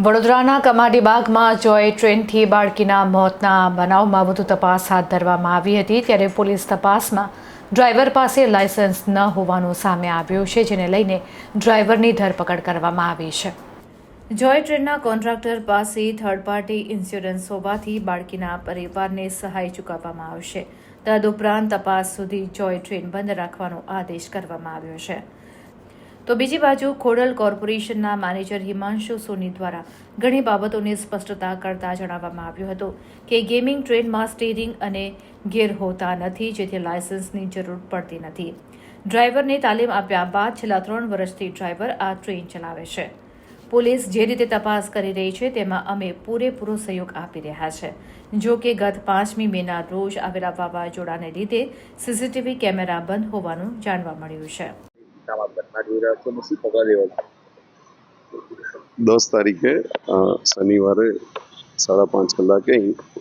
વડોદરાના કમાડીબાગમાં જોય ટ્રેનથી બાળકીના મોતના બનાવમાં વધુ તપાસ હાથ ધરવામાં આવી હતી, ત્યારે પોલીસ તપાસમાં ડ્રાઈવર પાસે લાયસન્સ ન હોવાનું સામે આવ્યું છે, જેને લઈને ડ્રાઈવરની ધરપકડ કરવામાં આવી છે. જોય ટ્રેનના કોન્ટ્રાક્ટર પાસે થર્ડ પાર્ટી ઇન્સ્યોરન્સ હોવાથી બાળકીના પરિવારને સહાય ચૂકવવામાં આવશે. તદુપરાંત તપાસ સુધી જોય ટ્રેન બંધ રાખવાનો આદેશ કરવામાં આવ્યો છે. તો બીજી બાજુ ખોડલ કોર્પોરેશનના મેનેજર હિમાંશુ સોની દ્વારા ઘણી બાબતોની સ્પષ્ટતા કરતા જણાવવામાં આવ્યું હતું કે ગેમિંગ ટ્રેનમાં સ્ટીરિંગ અને ગેર હોતા નથી, જેથી લાયસન્સની જરૂર પડતી નથી. ડ્રાઈવરને તાલીમ આપ્યા બાદ છેલ્લા ત્રણ વર્ષથી ડ્રાઈવર આ ટ્રેન ચલાવે છે. પોલીસ જે રીતે તપાસ કરી રહી છે, તેમાં અમે પૂરેપૂરો સહયોગ આપી રહ્યા છે. જો કે ગત પાંચમી મેના રોજ આવેલા વાવાઝોડાને લીધે સીસીટીવી કેમેરા બંધ હોવાનું જાણવા મળ્યું છે. જોઈ રહ્યા છો પગલાં લેવા દસ તારીખે શનિવારે સાડા પાંચ કલાકે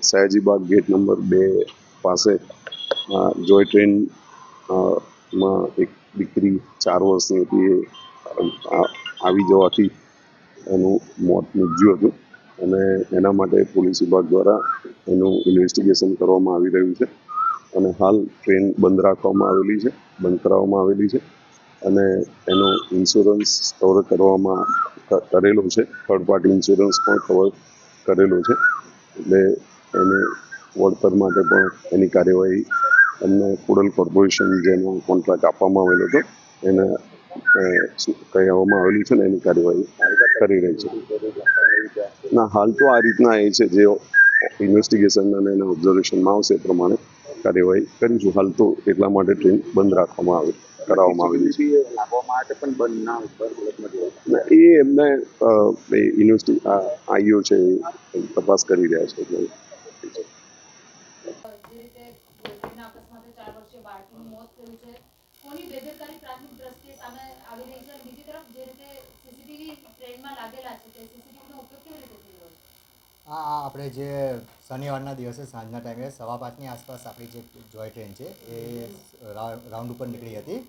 સયાજીબાગ ગેટ નંબર બે પાસે જોય ટ્રેનમાં એક દીકરી ચાર વર્ષની હતી એ આવી જવાથી એનું મોત નીપજ્યું હતું અને એના માટે પોલીસ વિભાગ દ્વારા એનું ઇન્વેસ્ટિગેશન કરવામાં આવી રહ્યું છે અને હાલ ટ્રેન બંધ રાખવામાં આવેલી છે, બંધ કરાવવામાં આવેલી છે. અને એનો ઇન્સ્યોરન્સ કવર કરવામાં કરેલો છે. થર્ડ પાર્ટી ઇન્સ્યોરન્સ પણ કવર કરેલો છે. એટલે એને વળતર માટે પણ એની કાર્યવાહી એમને કુડલ કોર્પોરેશન જેનો કોન્ટ્રાક્ટ આપવામાં આવેલો હતો, એને કહેવામાં આવેલું છે ને, એની કાર્યવાહી કરી રહી છે. ના, હાલ તો આ રીતના એ છે જે ઇન્વેસ્ટિગેશન અને એના ઓબ્ઝર્વેશનમાં આવશે એ પ્રમાણે કાર્યવાહી કરીશું. હાલ તો એટલા માટે ટ્રેન બંધ રાખવામાં આવે. કરાવવામાં આવેલી છે. એ એમને યુનિવર્સિટી આઈઓ છે તપાસ કરી રહ્યા છે હા જે રીતે ટ્રેનના અકસ્માતે ચાર વર્ષીય બાળકીનું મોત થયું છે કોની બેદરકારી પ્રાથમિક દ્રષ્ટિએ સામે આવી રહી છે? અને બીજી તરફ જે રીતે સીસીટીવી ટ્રેનમાં લાગેલા છે તે સીસીટીવીનો ઉપયોગ કેવી રીતે થઈ રહ્યો છે આ આ આપણે જે શનિવારના દિવસે સાંજના ટાઈમે સવા પાંચની આસપાસ આપણી જે જોય ટ્રેન છે એ રા- રાઉન્ડ ઉપર નીકળી હતી.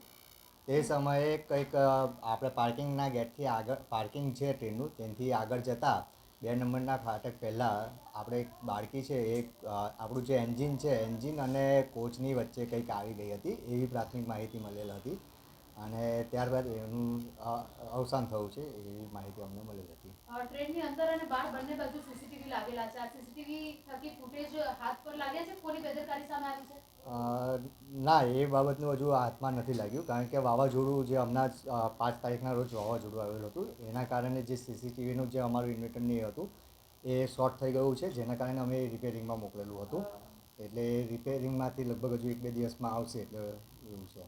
તે સમયે કંઈક આપણે પાર્કિંગના ગેટથી આગળ, પાર્કિંગ છે ટ્રેનનું તેનાથી આગળ જતાં બે નંબરના ફાટક પહેલાં આપણે એક બાળકી છે એ આપણું જે એન્જિન છે, એન્જિન અને કોચની વચ્ચે કંઈક આવી ગઈ હતી, એવી પ્રાથમિક માહિતી મળેલ હતી. અને ત્યારબાદ એનું અવસાન થયું છે, એવી માહિતી અમને મળેલ હતી. ટ્રેનની અંદર અને બહાર બંને બાજુ સીસીટીવી લાગેલા છે. આ સીસીટીવી થકી ફૂટેજ હાથ પર લાગ્યા છે કોની બેદરકારી સામે આવી છે? ના એ બાબતનું હજુ હાથમાં નથી લાગ્યું. કારણ કે વાવાઝોડું જે હમણાં જ પાંચ તારીખના રોજ વાવાઝોડું આવેલું હતું. એના કારણે જે સીસીટીવીનું જે અમારું ઇન્વર્ટરની હતું એ શોર્ટ થઈ ગયું છે. જેના કારણે અમે રિપેરિંગમાં મોકલેલું હતું. એટલે રિપેરિંગમાંથી લગભગ હજુ એક બે દિવસમાં આવશે એટલે એવું છે.